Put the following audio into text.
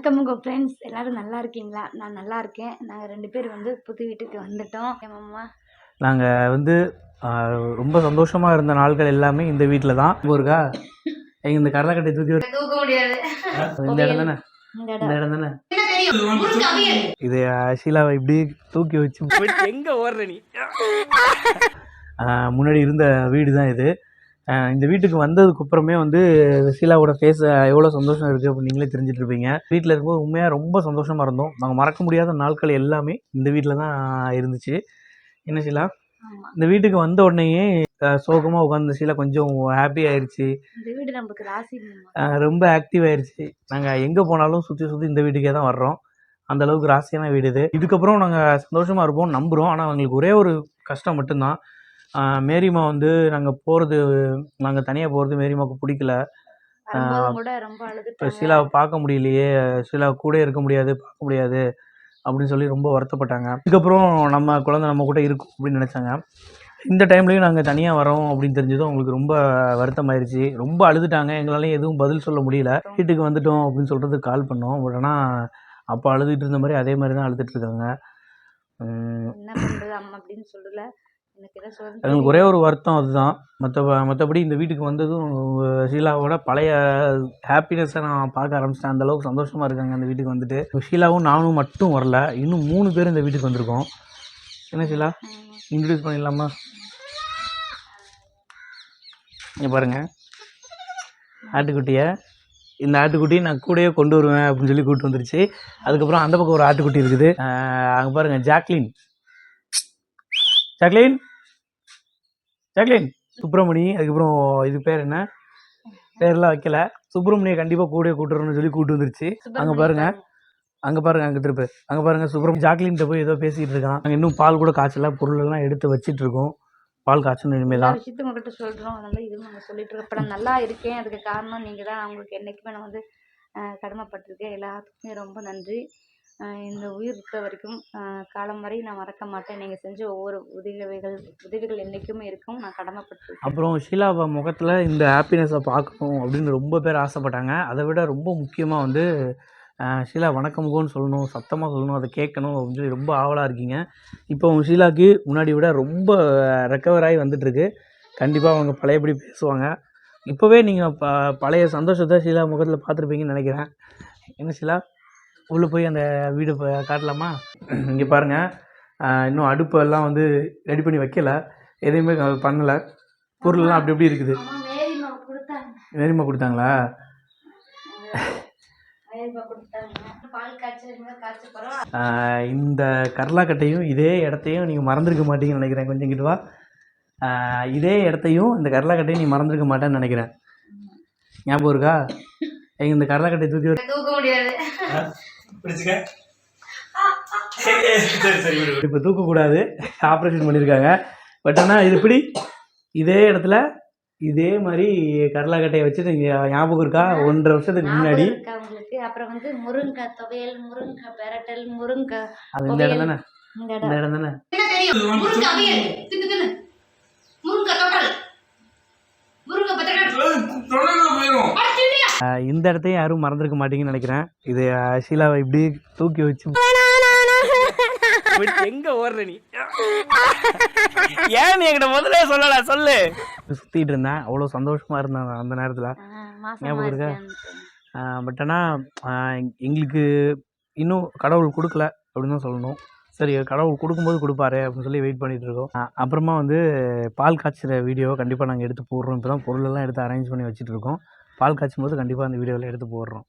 வணக்கம் உங்கள் ஃப்ரெண்ட்ஸ் எல்லாரும் நல்லா இருக்கீங்களா? நான் நல்லா இருக்கேன். நாங்கள் ரெண்டு பேர் வந்து புது வீட்டுக்கு வந்துட்டோம். என் மாமா. நாங்கள் வந்து ரொம்ப சந்தோஷமாக இருந்த நாட்கள் எல்லாமே இந்த வீட்டில் தான். எங்க இந்த கடலைக்கட்டை தூக்கி தூக்க முடியாது. இந்த இடம் தானே? இந்த இடம். தானே? இது ஷீலாவை இப்படி தூக்கி வச்சு எங்கே ஓடுற நீ? முன்னாடி இருந்த வீடு தான் இது. இந்த வீட்டுக்கு வந்ததுக்கு அப்புறமே வந்து ஷீலாவோட ஃபேஸ் எவ்வளோ சந்தோஷம் இருக்குது அப்படின்னு நீங்களே தெரிஞ்சுட்டு இருப்பீங்க. வீட்டில் இருக்கும்போது உண்மையாக ரொம்ப சந்தோஷமாக இருந்தோம். நாங்கள் மறக்க முடியாத நாட்கள் எல்லாமே இந்த வீட்டில் தான் இருந்துச்சு. என்ன ஷீலா ஆமாம் இந்த வீட்டுக்கு வந்த உடனேயே சோகமாக உட்காந்து ஷீலா கொஞ்சம் ஹாப்பி ஆஹ் ரொம்ப ஆக்டிவ் ஆயிடுச்சு நாங்கள் எங்கே போனாலும் சுற்றி சுற்றி இந்த வீட்டுக்கே தான் வர்றோம். அந்த அளவுக்கு ராசியான வீடு இது. இதுக்கப்புறம் நாங்கள் சந்தோஷமாக இருப்போம் நம்புகிறோம் ஆனால் அவங்களுக்கு ஒரே ஒரு கஷ்டம் மட்டும்தான். மேரிமா வந்து நாங்கள் போகிறது நாங்கள் தனியாக போகிறது மேரிமாவுக்கு பிடிக்கல. இப்போ ஷீலாவை பார்க்க முடியலையே ஷீலா கூட இருக்க முடியாது பார்க்க முடியாது அப்படின்னு சொல்லி ரொம்ப வருத்தப்பட்டாங்க. இதுக்கப்புறம் நம்ம குழந்தை நம்ம கூட இருக்கும் அப்படின்னு நினச்சாங்க. இந்த டைம்லேயும் நாங்கள் தனியாக வரோம் அப்படின்னு தெரிஞ்சதும் அவங்களுக்கு ரொம்ப வருத்தமாயிருச்சு. ரொம்ப அழுதுட்டாங்க. எங்களாலையும் எதுவும் பதில் சொல்ல முடியல. வீட்டுக்கு வந்துட்டோம் அப்படின்னு சொல்கிறதுக்கு கால் பண்ணோம். பட் ஆனால் அப்போ அழுதுகிட்டு இருந்த மாதிரி அதே மாதிரி தான் அழுதுட்டு இருக்காங்க. என்ன பண்ணுறது அம்மா அப்படின்னு சொல்லல. எனக்கு ஒரே ஒரு வருத்தம் அதுதான். மற்ற மற்றபடி இந்த வீட்டுக்கு வந்ததும் ஷீலாவோட பழைய ஹாப்பினஸை நான் பார்க்க ஆரம்பிச்சிட்டேன். அந்த அளவுக்கு சந்தோஷமாக இருக்காங்க அந்த வீட்டுக்கு வந்துட்டு. ஷீலாவும் நானும் மட்டும் வரல. இன்னும் மூணு பேர் இந்த வீட்டுக்கு வந்திருக்கோம். என்ன ஷீலா? இன்ட்ரடியூஸ் பண்ணிடலாமா? இங்கே பாருங்கள் ஆட்டுக்குட்டியை. இந்த ஆட்டுக்குட்டியை நான் கூடயே கொண்டு வருவேன் அப்படின்னு சொல்லி கூப்பிட்டு வந்துருச்சு. அதுக்கப்புறம் அந்த பக்கம் ஒரு ஆட்டுக்குட்டி இருக்குது. அங்கே பாருங்கள் ஜாக்லின். ஜாக்லின்? ஜாக்லின்? சுப்பிரமணி அதுக்கப்புறம் இது பேர் என்ன? பேர்லாம் வைக்கல. சுப்பிரமணியை கண்டிப்பாக கூடயே கூட்டுறோம்னு சொல்லி கூப்பிட்டு வந்துருச்சு. அங்கே பாருங்க. அங்கே பாருங்க அங்கே திருப்பு. அங்கே பாருங்க சுப்பிரமணி. ஜாக்லின்கிட்ட போய் ஏதோ பேசிகிட்டு இருக்கான். அங்கே இன்னும் பால் கூட காய்ச்சல. பொருள் எல்லாம் எடுத்து வச்சிட்டு இருக்கோம். பால் காய்ச்சணும் இனிமேல் தான். விஷயத்தையும் உங்ககிட்ட சொல்கிறோம் அதனால இதுவும் நாங்கள் சொல்லிட்டு இருக்கோம். இப்போ நான் நல்லா இருக்கேன். அதுக்கு காரணம் நீங்கள் தான் உங்களுக்கு என்றைக்குமே நான் வந்து கடமைப்பட்டிருக்கேன். எல்லாத்துக்குமே ரொம்ப நன்றி. இந்த உயிர் இருக்கிற வரைக்கும் காலம் வரை நான் மறக்க மாட்டேன். நீங்கள் செஞ்ச ஒவ்வொரு உதவிகள் உதவிகள் என்றைக்குமே இருக்கும். நான் கடமைப்பட்டிருக்கேன். அப்புறம் ஷீலாவ முகத்தில் இந்த ஹாப்பினஸை பார்க்கணும் அப்படின்னு ரொம்ப பேர் ஆசைப்பட்டாங்க. அதை விட ரொம்ப முக்கியமாக வந்து ஷீலா வணக்கம் முகம்னு சொல்லணும் சத்தமாக சொல்லணும் அதை கேட்கணும் அப்படின்னு சொல்லி ரொம்ப ஆவலாக இருக்கீங்க. இப்போ உங்கள் ஷீலாக்கு முன்னாடி விட ரொம்ப ரெக்கவர் ஆகி வந்துட்டுருக்கு. கண்டிப்பாக அவங்க பழையபடி பேசுவாங்க. இப்போவே நீங்கள் ப பழைய சந்தோஷத்தை ஷீலா முகத்தில் பார்த்துருப்பீங்கன்னு நினைக்கிறேன். என்ன ஷீலா? உள்ளே போய் அந்த வீடு காட்டலாமா? இங்கே பாருங்கள் இன்னும் அடுப்பெல்லாம் வந்து ரெடி பண்ணி வைக்கல. எதையுமே பண்ணலை. பொருள்லாம் அப்படி அப்படி இருக்குது. வேறுமா கொடுத்தாங்களா? இந்த கரலாக்கட்டையும் இதே இடத்தையும் நீங்கள் மறந்துருக்க மாட்டீங்கன்னு நினைக்கிறேன். கொஞ்சம் கிட்ட வா. ஆஹ் இதே இடத்தையும் இந்த கரலாக்கட்டையும் நீ மறந்துருக்க மாட்டேன்னு நினைக்கிறேன். ஞாபகம் இருக்கா? எங்க இந்த கரலாக்கட்டை தூக்கி தூக்க முடியாது. இப்போ தூக்கக்கூடாது. ஆப்ரேஷன் பண்ணியிருக்காங்க பட் ஆனால் இது எப்படி? இதே இடத்துல இதே மாதிரி கடலாக்கட்டையை வச்சுட்டு இங்கே ஞாபகம் இருக்கா? ஒன்றரை வருஷத்துக்கு முன்னாடி. அப்புறம் வந்து முருங்கைக்காய் துவையல் முருங்கைக்காய் பெரட்டல் முருங்கை அது இந்த இடம் தானே? இந்த இடம். தானே? இந்த இடத்தையும் யாரும் மறந்துருக்க மாட்டீங்கன்னு நினைக்கிறேன். இது ஷீலாவை இப்படி தூக்கி வச்சு எங்க ஓடுற நீ? ஏன் நீ என்கிட்ட முதல்ல சொல்லல? சொல்லு. சுத்திட்டு இருந்தேன். அவ்வளோ சந்தோஷமா இருந்தேன் அந்த நேரத்துல. ஞாபகம் இருக்கா? பட் ஆனால் எங்களுக்கு இன்னும் கடவுள் கொடுக்கல அப்படின்னு தான் சொல்லணும். சரி கடவுள் கொடுக்கும்போது கொடுப்பாரு அப்படின்னு சொல்லி வெயிட் பண்ணிட்டு இருக்கோம். அப்புறமா வந்து பால் காய்ச்சுற வீடியோ கண்டிப்பாக நாங்கள் எடுத்து போடுறோம். இப்போ தான் பொருளெல்லாம் எடுத்து அரேஞ்ச் பண்ணி வச்சுட்டு இருக்கோம். பால் காய்ச்சும் போது கண்டிப்பாக அந்த வீடியோவில் எடுத்து போடுறோம்.